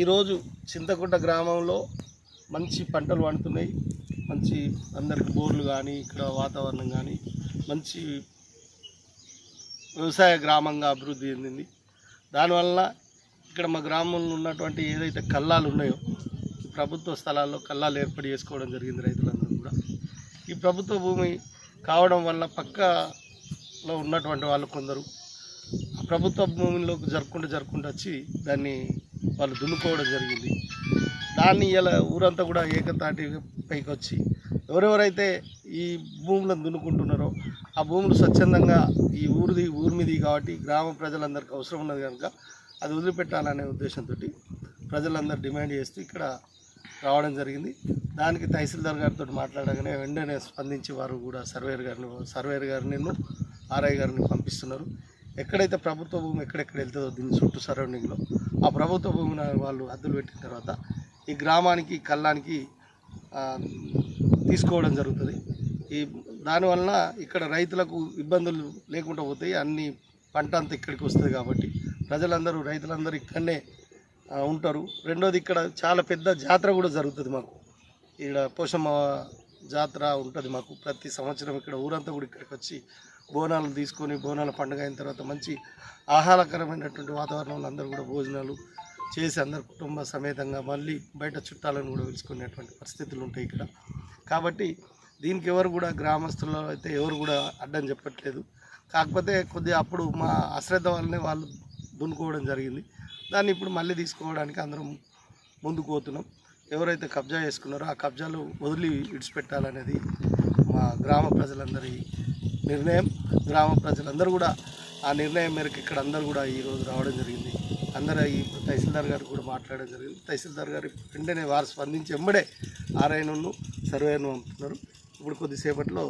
ఈరోజు చింతకుంట గ్రామంలో మంచి పంటలు పండుతున్నాయి. మంచి అందరికి బోర్లు కానీ ఇక్కడ వాతావరణం కానీ మంచి వ్యవసాయ గ్రామంగా అభివృద్ధి చెందింది. దానివల్ల ఇక్కడ మా గ్రామంలో ఉన్నటువంటి ఏదైతే కల్లాలు ఉన్నాయో ప్రభుత్వ స్థలాల్లో కల్లాలు ఏర్పాటు చేసుకోవడం జరిగింది రైతులందరూ కూడా. ఈ ప్రభుత్వ భూమి కావడం వల్ల పక్కలో ఉన్నటువంటి వాళ్ళు కొందరు ఆ ప్రభుత్వ భూమిలోకి జరుపుకుంటూ జరుపుకుంటూ వచ్చి దాన్ని వాళ్ళు దున్నుకోవడం జరిగింది. దాన్ని ఇలా ఊరంతా కూడా ఏకతాటి పైకి వచ్చి ఎవరెవరైతే ఈ భూములను దున్నుకుంటున్నారో ఆ భూములు స్వచ్ఛందంగా ఈ ఊరిది ఊరి మీది కాబట్టి గ్రామ ప్రజలందరికీ అవసరం ఉన్నది కనుక అది వదిలిపెట్టాలనే ఉద్దేశంతో ప్రజలందరూ డిమాండ్ చేస్తూ ఇక్కడ రావడం జరిగింది. దానికి తహసీల్దార్ గారితో మాట్లాడగానే వెంటనే స్పందించి వారు కూడా సర్వేయర్ గారిని సర్వేయర్ గారిని ఆర్ఐ గారిని పంపిస్తున్నారు. ఎక్కడైతే ప్రభుత్వ భూమి ఎక్కడెక్కడ వెళ్తుందో దీని చుట్టూ సరౌండింగ్లో ఆ ప్రభుత్వ భూమిని వాళ్ళు హద్దులు పెట్టిన తర్వాత ఈ గ్రామానికి కళ్ళానికి తీసుకోవడం జరుగుతుంది. ఈ దానివలన ఇక్కడ రైతులకు ఇబ్బందులు లేకుండా పోతాయి. అన్ని పంట అంతా ఇక్కడికి వస్తుంది కాబట్టి ప్రజలందరూ రైతులందరూ ఇక్కడనే ఉంటారు. రెండోది ఇక్కడ చాలా పెద్ద జాతర కూడా జరుగుతుంది మాకు. ఇక్కడ పోషమ్మ జాతర ఉంటుంది మాకు. ప్రతి సంవత్సరం ఇక్కడ ఊరంతా కూడా ఇక్కడికి వచ్చి బోనాలు తీసుకొని బోనాల పండుగ అయిన తర్వాత మంచి ఆహ్లాదకరమైనటువంటి వాతావరణంలో అందరూ కూడా భోజనాలు చేసి అందరు కుటుంబ సమేతంగా మళ్ళీ బయట చుట్టాలను కూడా పిలుచుకునేటువంటి పరిస్థితులు ఉంటాయి ఇక్కడ. కాబట్టి దీనికి ఎవరు కూడా గ్రామస్తులు అయితే ఎవరు కూడా అడ్డం చెప్పట్లేదు. కాకపోతే కొద్దిగా అప్పుడు మా అశ్రద్ధ వల్లనే వాళ్ళు దున్నుకోవడం జరిగింది. దాన్ని ఇప్పుడు మళ్ళీ తీసుకోవడానికి అందరం ముందుకు పోతున్నాం. ఎవరైతే కబ్జా చేసుకున్నారో ఆ కబ్జాలు వదిలి విడిచిపెట్టాలనేది మా గ్రామ ప్రజలందరి నిర్ణయం. గ్రామ ప్రజలందరూ కూడా ఆ నిర్ణయం మేరకు ఇక్కడ అందరూ కూడా ఈరోజు రావడం జరిగింది. అందరూ ఈ తహసీల్దార్ గారు కూడా మాట్లాడడం జరిగింది. తహసీల్దార్ గారు వెంటనే వారు స్పందించి ఎంబడే ఆర్ఐను సర్వేను పంపుతున్నారు. ఇప్పుడు కొద్దిసేపట్లో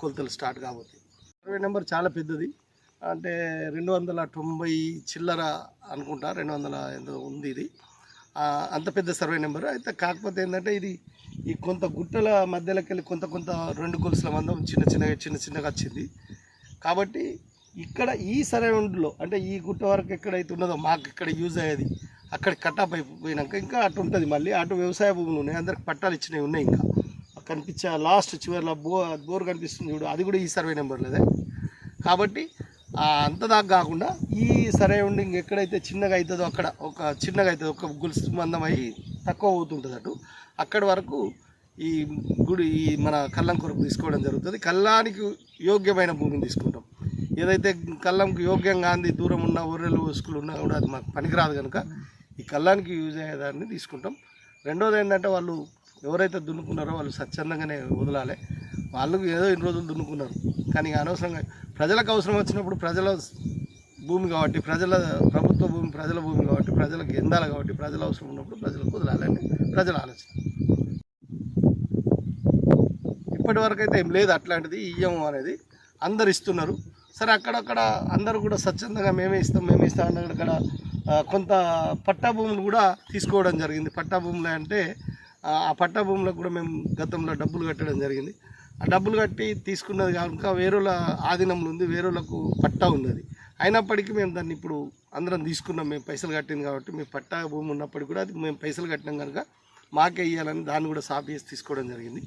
కొలతలు స్టార్ట్ కాబోతాయి. సర్వే నెంబర్ చాలా పెద్దది. అంటే రెండు వందల తొంభై చిల్లర అనుకుంటా రెండు వందల ఎంతో ఉంది ఇది. అంత పెద్ద సర్వే నెంబర్. అయితే కాకపోతే ఏంటంటే ఇది ఈ కొంత గుట్టల మధ్యలోకి వెళ్ళి కొంత కొంత రెండు గొలుసుల మందం చిన్న చిన్నగా చిన్న చిన్నగా వచ్చింది. కాబట్టి ఇక్కడ ఈ సరౌండ్లో అంటే ఈ గుట్ట వరకు ఎక్కడైతే ఉన్నదో మాకు ఇక్కడ యూజ్ అయ్యేది అక్కడ కటాప్ అయిపోయినాక ఇంకా అటు ఉంటుంది మళ్ళీ. అటు వ్యవసాయ భూములు ఉన్నాయి అందరికి పట్టాలు ఇచ్చినవి ఉన్నాయి ఇంకా. కనిపించే లాస్ట్ చివరిలో బో బోర్ కనిపిస్తుంది చూడు అది కూడా ఈ సర్వే నెంబర్లోదే కాబట్టి అంత దాకా కాకుండా ఈ సరౌండింగ్ ఎక్కడైతే చిన్నగా అవుతుందో అక్కడ ఒక చిన్నగా అవుతుంది ఒక గుల్స్ మందం అయ్యి తక్కువ అవుతుంటుంది అటు. అక్కడి వరకు ఈ గుడి ఈ మన కల్లం కొరకు తీసుకోవడం జరుగుతుంది. కల్లానికి యోగ్యమైన భూమిని తీసుకుంటాం. ఏదైతే కళ్ళంకి యోగ్యంగా అంది దూరం ఉన్న ఊర్రెలు ఉసుకులు ఉన్నా కూడా అది మాకు పనికిరాదు కనుక ఈ కల్లానికి యూజ్ అయ్యేదాన్ని తీసుకుంటాం. రెండోది ఏంటంటే వాళ్ళు ఎవరైతే దున్నుకున్నారో వాళ్ళు స్వచ్ఛందంగానే వదలాలి. వాళ్ళు ఏదో ఇన్ని రోజులు దున్నుకున్నారు. కానీ అనవసరంగా ప్రజలకు అవసరం వచ్చినప్పుడు ప్రజల భూమి కాబట్టి ప్రజల ప్రభుత్వ భూమి ప్రజల భూమి కాబట్టి ప్రజలకు ఎందాలి కాబట్టి ప్రజల అవసరం ఉన్నప్పుడు ప్రజలకు వదలాలని ప్రజల ఆలోచన. ఇప్పటి వరకు అయితే ఏం లేదు. అట్లాంటిది ఈఎం అనేది అందరు ఇస్తున్నారు. సరే అక్కడక్కడ అందరూ కూడా స్వచ్ఛందంగా మేమే ఇస్తాం మేమే ఇస్తాం అన్న అక్కడ కొంత పట్టా భూములు కూడా తీసుకోవడం జరిగింది. పట్టా భూములు అంటే ఆ పట్టా భూములకు కూడా మేము గతంలో డబ్బులు కట్టడం జరిగింది. ఆ డబ్బులు కట్టి తీసుకున్నది కనుక వేరేల ఆధీనంలో ఉంది వేరేలకు పట్టా ఉంది అయినప్పటికీ మేము దాన్ని ఇప్పుడు అందరం తీసుకున్నాం మేము పైసలు కట్టింది కాబట్టి మేము పట్టా భూమి ఉన్నప్పటికీ కూడా అది మేము పైసలు కట్టినాం కనుక మాకే ఇవ్వాలని దాన్ని కూడా సాఫ్ చేసి తీసుకోవడం జరిగింది.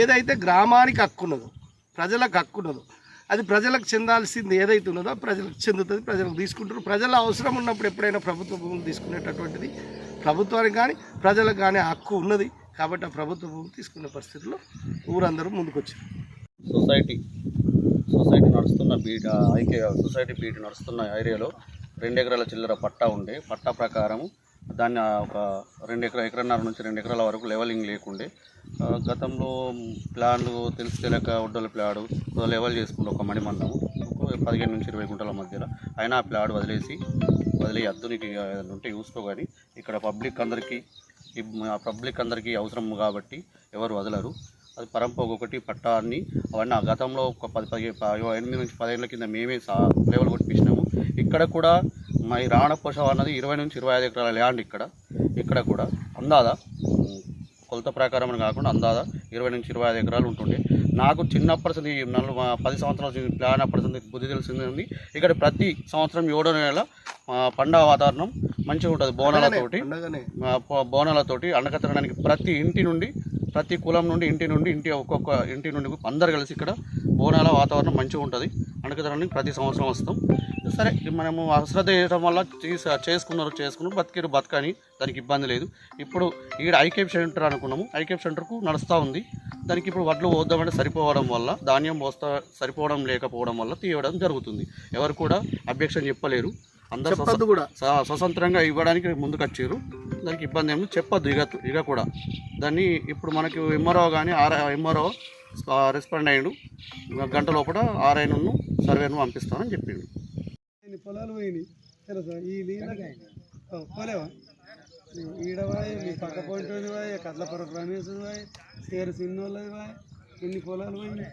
ఏదైతే గ్రామానికి హక్కున్నదో ప్రజలకు హక్కున్నదో అది ప్రజలకు చెందాల్సింది ఏదైతే ఉన్నదో ప్రజలకు చెందుతుంది ప్రజలకు తీసుకుంటారు. ప్రజల అవసరం ఉన్నప్పుడు ఎప్పుడైనా ప్రభుత్వ భూములు తీసుకునేటటువంటిది ప్రభుత్వానికి కానీ ప్రజలకు కానీ హక్కు ఉన్నది కాబట్టి ఆ ప్రభుత్వ భూమి తీసుకునే పరిస్థితుల్లో ఊరందరూ ముందుకొచ్చారు. సొసైటీ సొసైటీ నడుస్తున్న బీట్ ఐకే సొసైటీ బీట్ నడుస్తున్న ఏరియాలో రెండు ఎకరాల చిల్లర పట్టా ఉండే. పట్టా ప్రకారం దాన్ని ఒక రెండు ఎకరా ఎకరన్నర నుంచి రెండు ఎకరాల వరకు లెవెలింగ్ లేకుండే. గతంలో ప్లాన్లు తెలిసి తెలియక ఒడ్డల ప్లాడు లెవెల్ చేసుకుంటే ఒక మణి మందము పదిహేను నుంచి ఇరవై గుంటల మధ్యలో అయినా ఆ ప్లాడ్ వదిలేసి వదిలే అద్దునికి ఉంటే చూసుకో కానీ ఇక్కడ పబ్లిక్ అందరికీ ఆ పబ్లిక్ అందరికీ అవసరం కాబట్టి ఎవరు వదలరు. అది పరంపోగ ఒకటి పట్టాన్ని అవన్నీ ఆ గతంలో ఒక పది పది ఎనిమిది నుంచి పదిహేనుల కింద మేమే సా లెవెల్ కొట్టించినాము. ఇక్కడ కూడా మా ఈ రావణపోషం అన్నది ఇరవై నుంచి ఇరవై ఐదు ఎకరాల ల్యాండ్ ఇక్కడ. ఇక్కడ కూడా అందాదా. కొలత ప్రకారం అని కాకుండా అందాదా. ఇరవై నుంచి ఇరవై ఐదు ఎకరాలు ఉంటుండే. నాకు చిన్నప్పటి నుంచి ఈ నలు పది సంవత్సరాల ప్లాన్ అప్పటి నుంచి బుద్ధి తెలిసింది ఇక్కడ ప్రతి సంవత్సరం ఏడో నెల పండగ వాతావరణం మంచిగా ఉంటుంది బోనాలతోటి. బోనాలతోటి అండకత్తడానికి ప్రతి ఇంటి నుండి ప్రతి కులం నుండి ఇంటి నుండి ఇంటి ఒక్కొక్క ఇంటి నుండి అందరు కలిసి ఇక్కడ బోనాల వాతావరణం మంచిగా ఉంటుంది. అండకత్తడానికి ప్రతి సంవత్సరం వస్తాం. సరే మనము అశ్రద్ధ చేయడం వల్ల చేసి- చేసుకున్నారు చేసుకున్నారు బతికిరు బతకని దానికి ఇబ్బంది లేదు. ఇప్పుడు ఈడ ఐకేప్ సెంటర్ అనుకున్నాము. ఐకేప్ సెంటర్కు నడుస్తూ ఉంది. దానికి ఇప్పుడు వడ్లు పోద్దామంటే సరిపోవడం వల్ల ధాన్యం పోస్తా సరిపోవడం లేకపోవడం వల్ల తీయడం జరుగుతుంది. ఎవరు కూడా అబ్జెక్షన్ చెప్పలేరు. అందరూ కూడా. స్వ- స్వతంత్రంగా ఇవ్వడానికి ముందుకు వచ్చారు దానికి ఇబ్బంది ఏమి చెప్పొద్దు ఇక ఇక కూడా. దాన్ని ఇప్పుడు మనకి ఎంఆర్ఓ కానీ ఆర్ ఎంఆర్ఓ రెస్పాండ్ అయ్యాడు. గంట లోపల ఆర్ఐను సర్వేను పంపిస్తామని చెప్పిండు. పొలాలు పోయినాయి. తెలుసా? ఈ నీళ్ళ పోలేవా? ఈడవాయి మీ పక్క పొంటి వాయి కట్లపుర రమేష్ వాయి సేరు సిన్నోళ్ళది వాయి ఎన్ని పొలాలు పోయినాయి.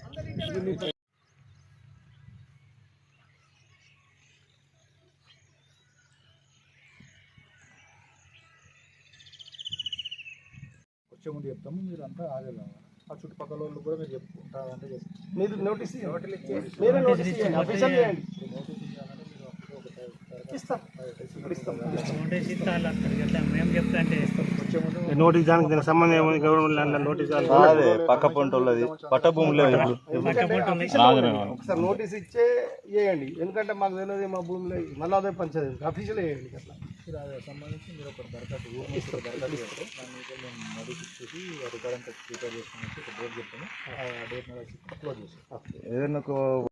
వచ్చే ముందు చెప్తాము మీరు అంతా రావాలి ఆ చుట్టుపక్కల వాళ్ళు కూడా మీరు చెప్పుకుంటారంటే మీరు నోటీస్. మీరే నోటీస్ ఇవ్వండి అఫీషియల్ చేయండి నోటీస్ దానికి దీనికి సంబంధం ఏముంది గవర్నమెంట్ ల్యాండ్ నోటీస్ అదే పక్క పంట పట్ట భూములే ఒకసారి నోటీస్ ఇచ్చే చేయండి ఎందుకంటే మాకు తెలియదు మా భూమిలో మళ్ళీ అదే పంచాయతీ అఫీషియల్ చేయండి అట్లా సంబంధించి మీరు ఒక దరఖాస్తు ఊరు నుంచి ఒక దరఖాస్తు చేస్తారు దాని మీద మేము నోటీస్ ఇచ్చేసి రికార్డ్ అంతా ప్రిపేర్ చేసుకుని ఒక డేట్ చెప్తాము ఆ డేట్ మీద క్లోజ్ చేస్తాం ఏదైనా